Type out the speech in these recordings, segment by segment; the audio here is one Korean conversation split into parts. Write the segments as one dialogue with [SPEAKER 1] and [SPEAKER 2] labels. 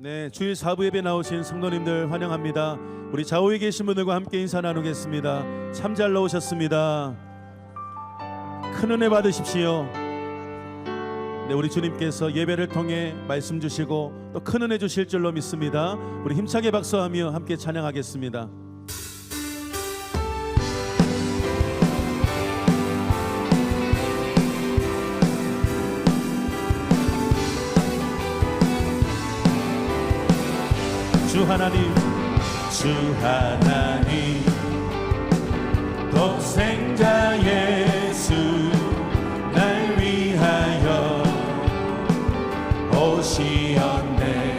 [SPEAKER 1] 네, 주일 사부 예배 나오신 성도님들 환영합니다. 우리 좌우에 계신 분들과 함께 인사 나누겠습니다. 참 잘 나오셨습니다. 큰 은혜 받으십시오. 네, 우리 주님께서 예배를 통해 말씀 주시고 또 큰 은혜 주실 줄로 믿습니다. 우리 힘차게 박수하며 함께 찬양하겠습니다. 주 하나님, 주 하나님, 독생자 예수 날 위하여 오시었네.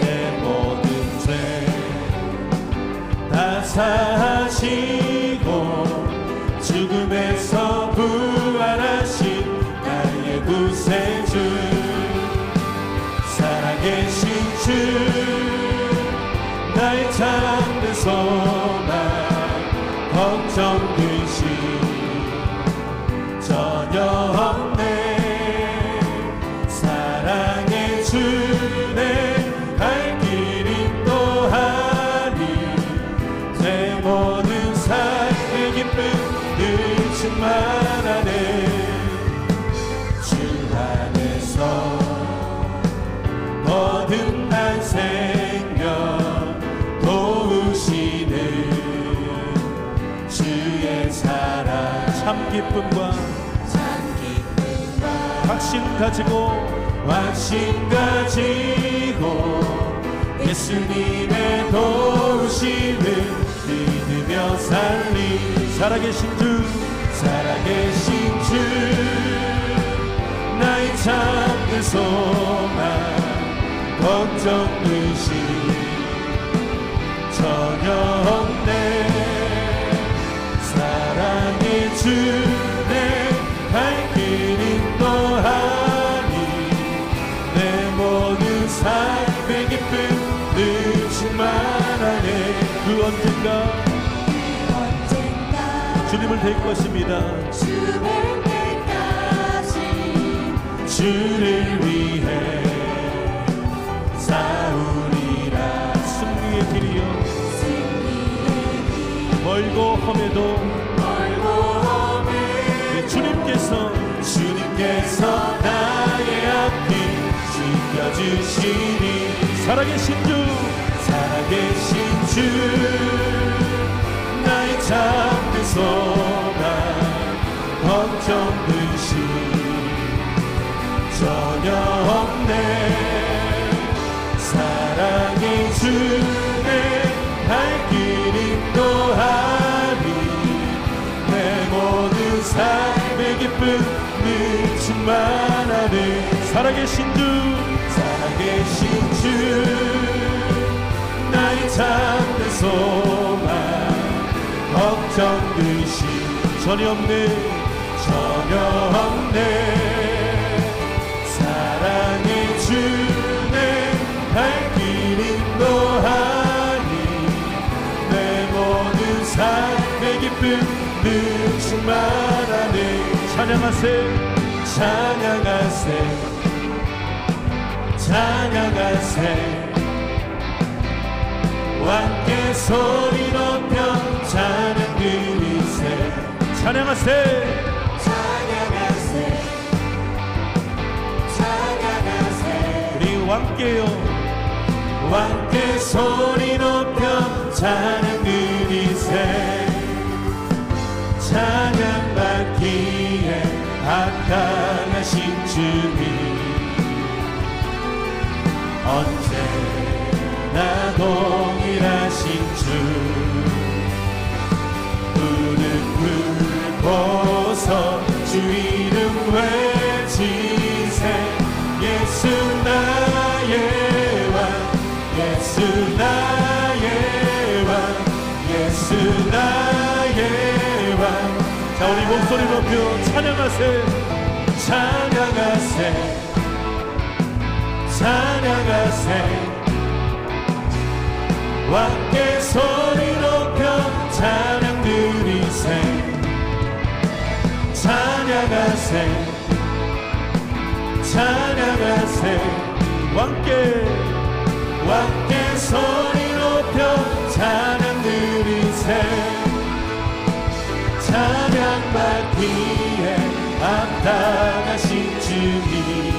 [SPEAKER 1] 내 모든 죄 다 사하시고 죽음에서 부활하신 나의 구세주 주 나의 소망 기쁨과 확신 가지고 확신 가지고 예수님의 도우심을 믿으며 살리. 살아계신 주 살아계신 주 나의 참된 소망 걱정 의심 전혀 뵐 것입니다.
[SPEAKER 2] 주의 때까지
[SPEAKER 1] 주를 위해 싸우리라. 승리의 길이요.
[SPEAKER 2] 승리의 길.
[SPEAKER 1] 멀고 험해도
[SPEAKER 2] 멀고 험해
[SPEAKER 1] 네, 주님께서 주님께서 나의 앞길 지켜주시니 살아계신 주. 살아계신 주. 나의 참 살아계신 주 살아계신 주. 나의 참된 소망 걱정 근심 전혀 없네 전혀 없네 기쁨 늘 충만하네 찬양하세 찬양하세 찬양하세 왕께 소리 높여 찬양 드리세 찬양하세
[SPEAKER 2] 찬양하세 찬양하세
[SPEAKER 1] 우리 왕께요. 왕께 소리 높여 찬양 드리세 찬양 받기에 합당하신 주님 언제나 동일하신 주. 무릎 꿇고서 주 이름 외 우리 목소리 높여 찬양하세 찬양하세 찬양하세. 왕께 소리 높여 찬양 드리세 찬양하세 찬양하세.
[SPEAKER 3] 왕께
[SPEAKER 1] 왕께 소리 받기에 합당하신 주님.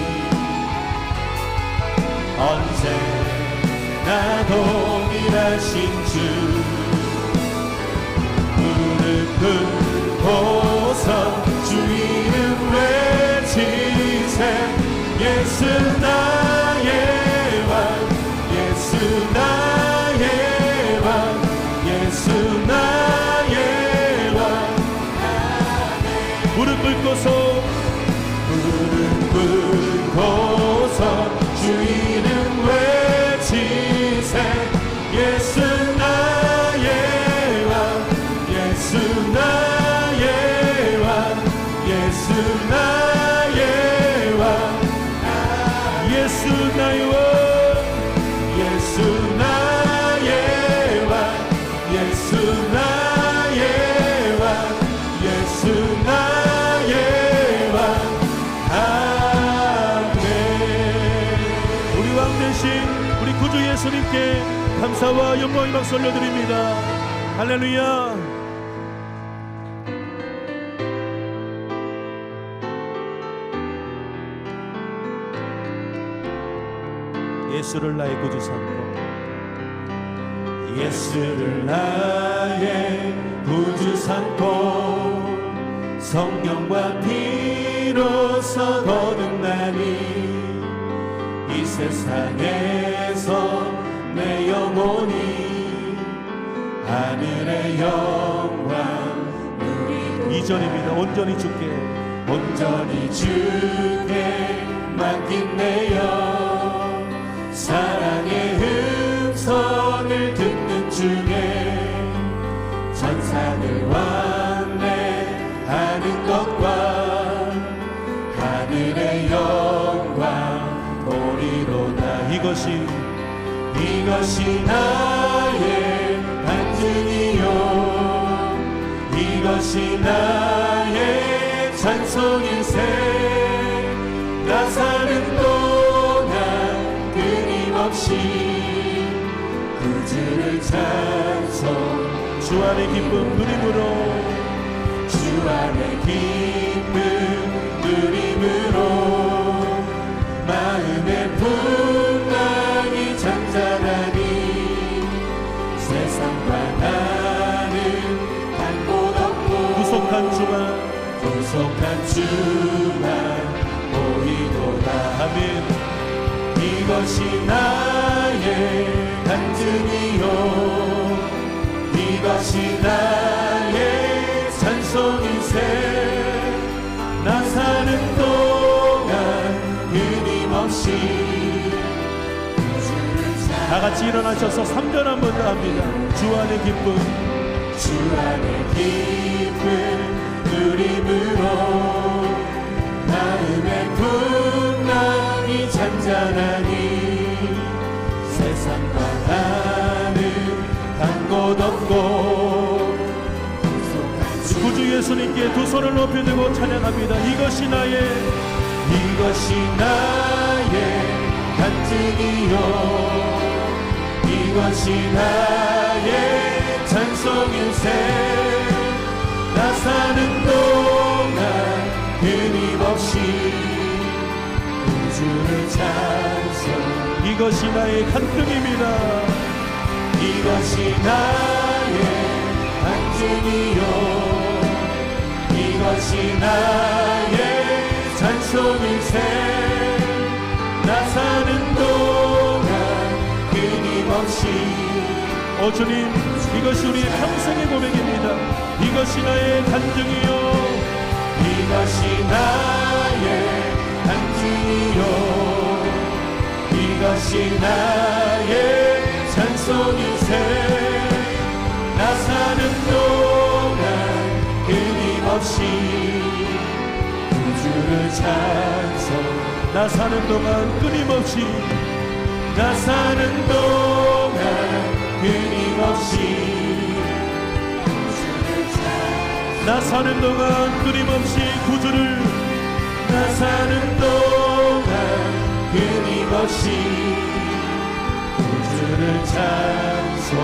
[SPEAKER 1] 언제나 동일하신 주. 무릎 꿇고서 주 이름 외치세 예수 나
[SPEAKER 3] 감사와 영광의 박수 올려드립니다. 할렐루야 예수를 나의 구주 삼고
[SPEAKER 1] 예수를 나의 구주 삼고 성령과 피로서 거듭나니 이 세상에서 내 영혼이 하늘의 영광 누리고
[SPEAKER 3] 이전입니다. 온전히 주께.
[SPEAKER 1] 온전히 주께 맡긴 내영
[SPEAKER 3] 이것이
[SPEAKER 1] 나의 간증이요. 이것이 나의 찬송일세 나 사는 동안 끊임없이 구주를 찬송.
[SPEAKER 3] 주 안의 기쁨 누림으로.
[SPEAKER 1] 주 안의 기쁨
[SPEAKER 3] 주만
[SPEAKER 1] 보이도다
[SPEAKER 3] 아멘
[SPEAKER 1] 이것이 나의 간증이요. 이것이 나의 찬송일세. 나 사는 동안 끊임없이
[SPEAKER 3] 다 같이 일어나셔서 3전 한번 더 합니다. 주 안의 기쁨.
[SPEAKER 1] 주 안의 기쁨
[SPEAKER 3] 예수님께 두 손을 높이 들고 찬양합니다. 이것이 나의
[SPEAKER 1] 이것이 나의 간증이요. 이것이 나의 찬송일세. 나 사는 주를 찬송
[SPEAKER 3] 이것이 나의 간증입니다.
[SPEAKER 1] 이것이 나의 간증이요. 이것이 나의 찬송일세 나 사는 동안 끊임없이
[SPEAKER 3] 오 주님 이것이 우리의 평생의 고백입니다. 이것이 나의 간증이요.
[SPEAKER 1] 이것이 나의 간증이요 이것이 나의 찬송일세. 나 사는 동안 끊임없이 우주를 찬송.
[SPEAKER 3] 나 사는 동안 끊임없이
[SPEAKER 1] 나 사는 동안 끊임없이
[SPEAKER 3] 나 사는 동안 끊임없이 구주를
[SPEAKER 1] 나 사는 동안 끊임없이 구주를 찬송하리로다.